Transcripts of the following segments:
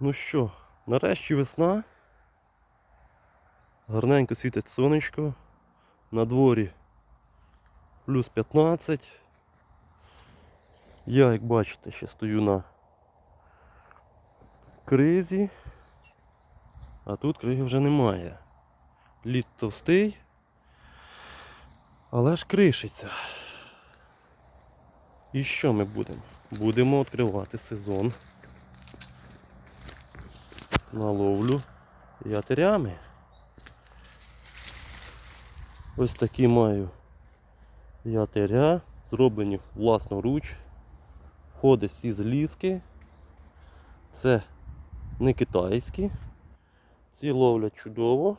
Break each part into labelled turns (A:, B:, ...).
A: Ну що, нарешті весна. Гарненько світить сонечко. На дворі плюс 15. Я, як бачите, ще стою на кризі. А тут криги вже немає. Лід товстий, але ж кришиться. І що ми будемо? Будемо відкривати сезон на ловлю ятерями. Ось такі маю ятеря, зроблені власноруч. Входить всі з ліски. Це не китайські. Ці ловлять чудово.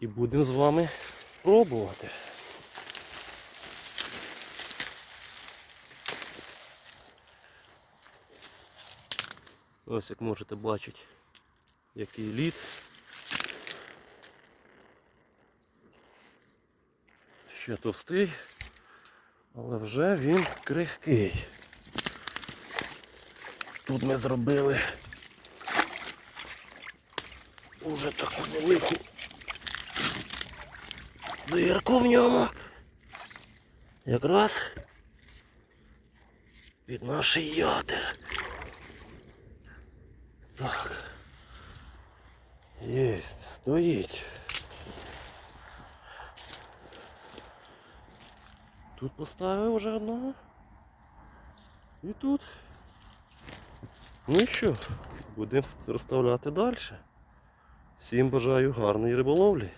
A: І будемо з вами пробувати. Ось як можете бачити, який лід. Ще товстий, але вже він крихкий. Тут ми зробили уже таку велику дирку в ньому. Якраз від нашої ядер. Єсть, стоїть. Тут поставив вже одного. І тут. Ну і що, будемо розставляти далі. Всім бажаю гарної риболовлі.